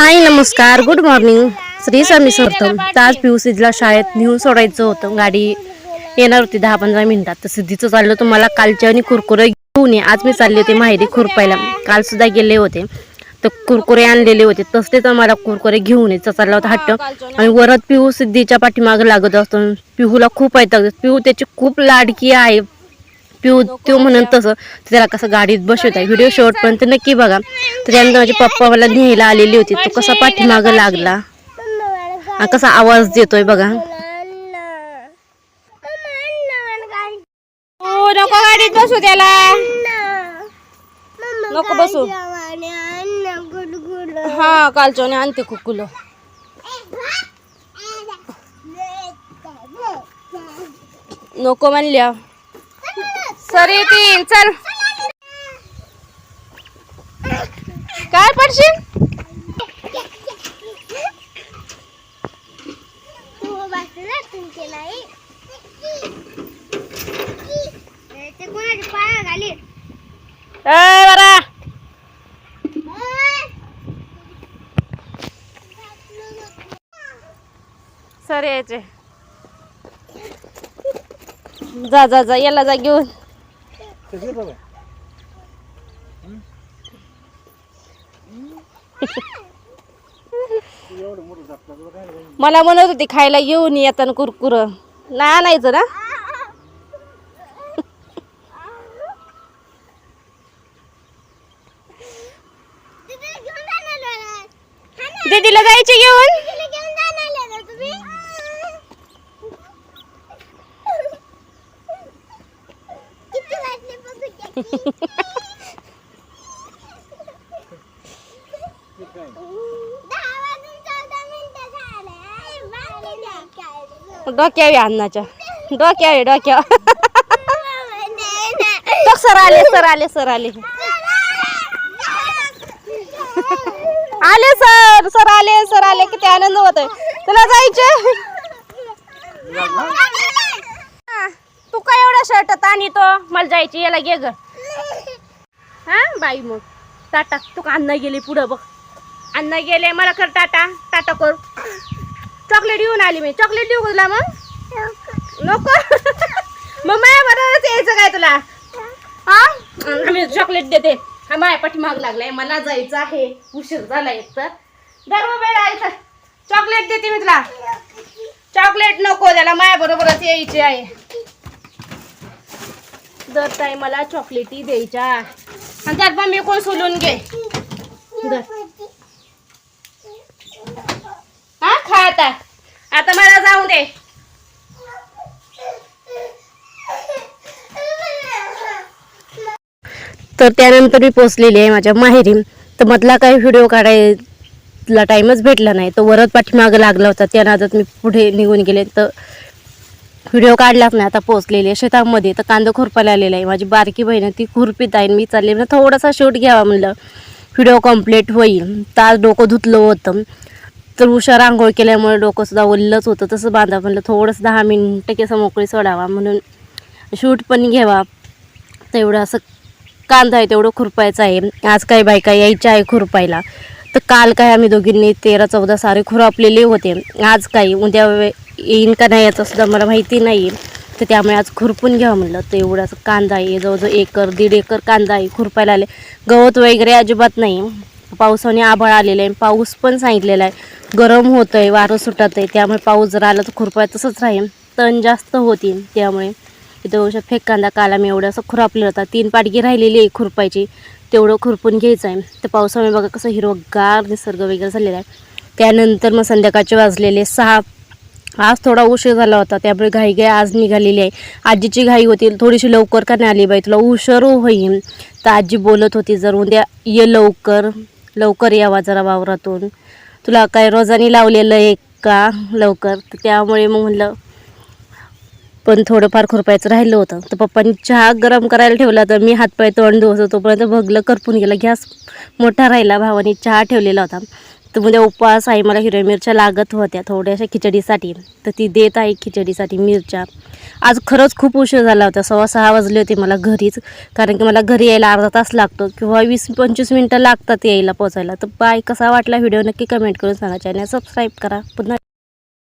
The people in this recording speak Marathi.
हाय नमस्कार. Good morning Shri Swami Samarth. आज पिऊ सिद्धीला शाळेत नेऊन सोडायचं होतं. गाडी येणार होती दहा पंधरा मिनिटात. तर सिद्धीचं चाललं तुम्हाला कालच्या आणि कुरकुरे घेऊन ये. आज मी चालले होते माहेरी खुरपायला. काल सुद्धा गेले होते. तर कुरकुरे आणलेले होते. तसलेच आम्हाला कुरकुरे घेऊन यायचा चालला होता हट्ट. आणि वरत पिहू सिद्धीच्या पाठीमागे लागत असतो. पिहूला खूप ऐकतात पिहू त्याची खूप लाडकी आहे. पिऊ तो म्हणून तसं तर त्याला कसं गाडीत बसवत आहे व्हिडिओ शेवटपर्यंत नक्की बघा. तर त्यानंतर माझे पप्पा मला न्यायला आलेली होती. तो कसा पाठीमागं लागला. कसा आवाज देतोय बघा. हो, नको गाडीत बसू त्याला. नको बसू. हा कालचोने आणते कुकुल. नको म्हणल्या. सर येतील चल. काय पडशील? बरा. सर यायचे. जा जा जा याला जा घेऊन. मला म्हणत होती खायला येऊन येताना कुरकुर. नाही आणायचं ना. दीदीला जायचे घेऊन? डोक्यावे अन्नाच्या. डोक्यावे डोक्या तो सर आले सर आले सर आले. आले सर सर आले सर आले. किती आनंद होत आहे तुला जायचे शर्ट ताण तो मला जायची याला घे ग. हा बाई मग. टाटा तू का अन्न गेली पुढं बघ. अन्न गेले मला कर टाटा. टाटा कर. चॉकलेट येऊन आली मी. चॉकलेट देऊ तुला मग? नको. मग माझ्या बरोबरच यायचं काय तुला? हा? मी चॉकलेट देते. हा माझ्या पाठीमाग लागलाय. मला जायचं आहे. उशीर झाला एक तर. दर वेळ आहे चॉकलेट देते मी तुला. चॉकलेट नको त्याला माझ्या बरोबरच यायची आहे. दर ताई मला चॉकलेटी द्यायच्या. आणि त्यात पण मी कोण सोलून घे? दर हा खा आता. आता मला जाऊ दे. तर त्यानंतर मी पोचलेली आहे माझ्या माहेरी. तर मधला काही व्हिडिओ काढायला टाईमच भेटला नाही. तो वरत पाठीमागं लागला होता. त्या नादात मी पुढे निघून गेले. तर व्हिडिओ काढलाच नाही आता पोचलेली आहे. शेतामध्ये तर कांदा खुरपायला आलेला आहे. माझी बारकी बहीण ती खुरपीत आहे मी चालले. म्हणजे थोडासा शूट घ्यावा म्हणलं. व्हिडिओ कंप्लीट होईल. तर आज डोकं धुतलं होतं. तर हुशार आंघोळ केल्यामुळे डोकंसुद्धा ओललंच होतं. तसं बांधा म्हणलं थोडंसं दहा मिनटं केसं मोकळी सोडावा म्हणून शूट पण घ्यावा. तेवढं असं कांदा आहे तेवढं खुरपायचं आहे. आज काही बायका यायच्या आहे खुरपायला. तर काल काय आम्ही दोघींनी तेरा चौदा सारे खुरापलेले होते. आज काही उद्या वे- येईन का नाही याचं सुद्धा मला माहिती नाही तर त्यामुळे आज खुरपून घ्यावं म्हणलं. तर एवढं असं कांदा आहे जवळजवळ एकर दीड एकर कांदा आहे खुरपायला आले. गवत वगैरे अजिबात नाही. पावसाने आभाळ आलेलं आहे. पाऊस पण सांगितलेला आहे. गरम होतं आहे वारं सुटत आहे त्यामुळे पाऊस जर आला तर खुरपाय तसंच राहील तण जास्त होतील. त्यामुळे इथं फेक कांदा काला मी एवढं असं खुरापलेला होता. तीन पाडगी राहिलेली आहे खुरपायची. तेवढं खुरपून घ्यायचं आहे. तर पावसामुळे बघा कसं हिरवगार निसर्ग वगैरे झालेला आहे. त्यानंतर मग संध्याकाळचे वाजलेले सहा आज थोडा उशीर झाला होता त्यामुळे घाई घाई आज निघालेली आहे. आजीची घाई होती थोडीशी लवकर का नाही आली बाई? तुला उशीर होईल तर आजी बोलत होती जर उद्या ये लवकर लवकर यावा जरा वावरातून. तुला काय रोजानी लावलेलं आहे का लवकर? तर त्यामुळे मग म्हणलं पण थोडंफार खुरपायचं राहिलं होतं. तर पप्पांनी चहा गरम करायला ठेवला तर मी हातपाय तोंड धुवत होतो. तोपर्यंत भगलं करपून गेला. गॅस मोठा राहिला. भावाने चहा ठेवलेला होता. तर उद्या उपवास आहे. मला हिरव्या मिरच्या लागत होत्या थोड्याशा खिचडीसाठी. तर ती देत आहे खिचडीसाठी मिरच्या. आज खरंच खूप उशीर झाला होता. सव्वा सहा वाजले होते मला घरीच. कारण की मला घरी यायला अर्धा तास लागतो किंवा वीस पंचवीस मिनटं लागतात यायला पोचायला. तर बाय कसा वाटला व्हिडिओ नक्की कमेंट करून सांगा. चॅनल सबस्क्राईब करा. पुन्हा